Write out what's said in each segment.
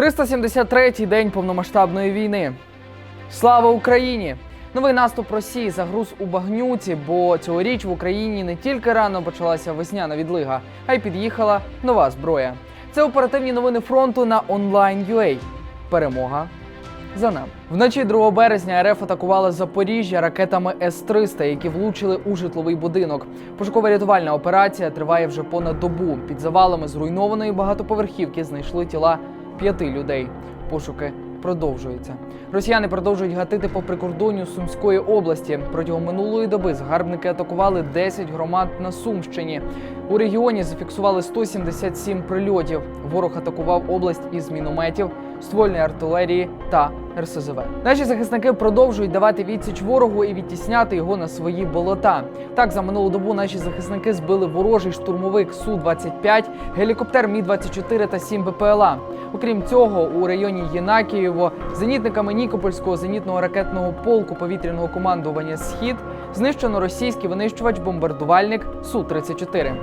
373-й день повномасштабної війни. Слава Україні! Новий наступ Росії загруз у багнюці, бо цьогоріч в Україні не тільки рано почалася весняна відлига, а й під'їхала нова зброя. Це оперативні новини фронту на Online.ua. Перемога за нами. Вночі 2 березня РФ атакувала Запоріжжя ракетами С-300, які влучили у житловий будинок. Пошуково-рятувальна операція триває вже понад добу. Під завалами зруйнованої багатоповерхівки знайшли тіла п'яти людей. Пошуки продовжуються. Росіяни продовжують гатити по прикордонню Сумської області. Протягом минулої доби згарбники атакували 10 громад на Сумщині. У регіоні зафіксували 177 прильотів. Ворог атакував область із мінометів, ствольної артилерії та РСЗВ. Наші захисники продовжують давати відсіч ворогу і відтісняти його на свої болота. Так, за минулу добу наші захисники збили ворожий штурмовик су 25 гелікоптер Мі 24 та 7 БПЛА. Окрім цього, у районі Єнакієво зенітниками Нікопольського зенітного ракетного полку повітряного командування Схід знищено російський винищувач-бомбардувальник су 34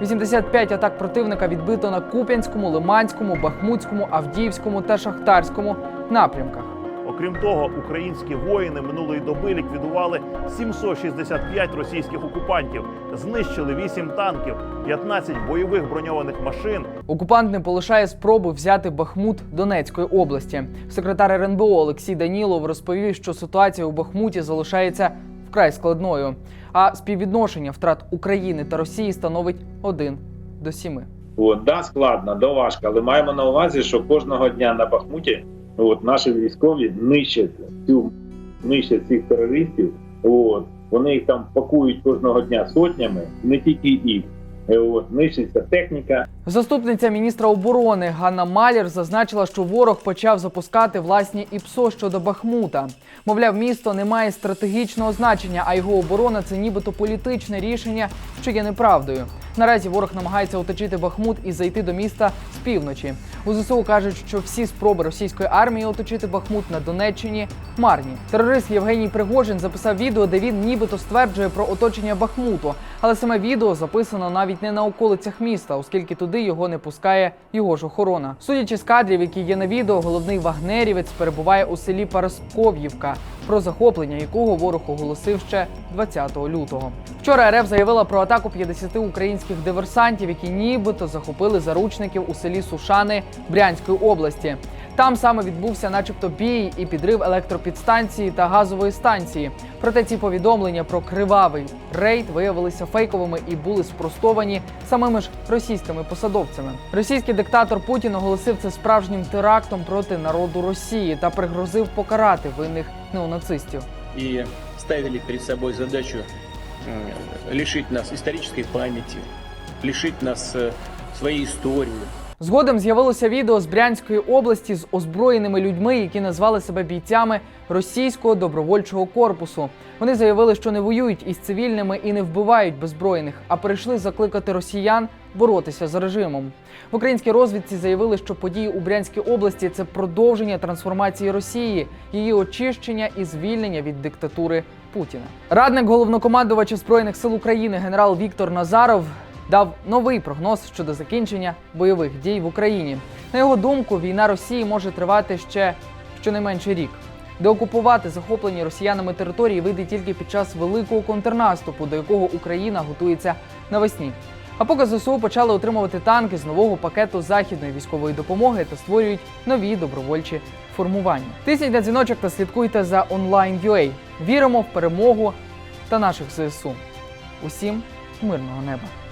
85 атак противника відбито на Куп'янському, Лиманському, Бахмутському, Авдіївському та Шахтарському напрямках. Окрім того, українські воїни минулої доби ліквідували 765 російських окупантів, знищили 8 танків, 15 бойових броньованих машин, Окупант не полишає спроби взяти Бахмут Донецької області. Секретар РНБО Олексій Данілов розповів, що ситуація у Бахмуті залишається вкрай складною, а співвідношення втрат України та Росії становить 1 до 7. От, да, складно, да важко, але маємо на увазі, що кожного дня на Бахмуті от, наші військові нищать цю нищать цих терористів. От, вони їх там пакують кожного дня сотнями, не тільки їх. От, техніка, Заступниця міністра оборони Ганна Малєр зазначила, що ворог почав запускати власні ІПСО щодо Бахмута. Мовляв, місто не має стратегічного значення, а його оборона це нібито політичне рішення, що є неправдою. Наразі ворог намагається оточити Бахмут і зайти до міста з півночі. У ЗСУ кажуть, що всі спроби російської армії оточити Бахмут на Донеччині марні. Терорист Євгеній Пригожин записав відео, де він нібито стверджує про оточення Бахмуту, але саме відео записано навіть не на околицях міста, оскільки туди його не пускає його ж охорона. Судячи з кадрів, які є на відео, головний вагнерівець перебуває у селі Парасков'ївка, про захоплення якого ворог оголосив ще 20 лютого. Вчора РФ заявила про атаку 50 українських диверсантів, які нібито захопили заручників у селі Сушани Брянської області. Там саме відбувся, начебто, бій і підрив електропідстанції та газової станції. Проте ці повідомлення про кривавий рейд виявилися фейковими і були спростовані самими ж російськими посадовцями. Російський диктатор Путін оголосив це справжнім терактом проти народу Росії та пригрозив покарати винних неонацистів. и ставили перед собой задачу лишить нас исторической памяти, лишить нас э, своей истории. Згодом з'явилося відео з Брянської області з озброєними людьми, які назвали себе бійцями російського добровольчого корпусу. Вони заявили, що не воюють із цивільними і не вбивають беззбройних, а прийшли закликати росіян боротися з режимом. В українській розвідці заявили, що події у Брянській області це продовження трансформації Росії, її очищення і звільнення від диктатури Путіна. Радник головнокомандувача збройних сил України генерал Віктор Назаров дав новий прогноз щодо закінчення бойових дій в Україні. На його думку, війна Росії може тривати ще щонайменше рік. Деокупувати захоплені росіянами території вийде тільки під час великого контрнаступу, до якого Україна готується навесні. А поки ЗСУ почали отримувати танки з нового пакету західної військової допомоги та створюють нові добровольчі формування. Тисніть на дзвіночок та слідкуйте за Online.ua. Віримо в перемогу та наших ЗСУ. Усім мирного неба!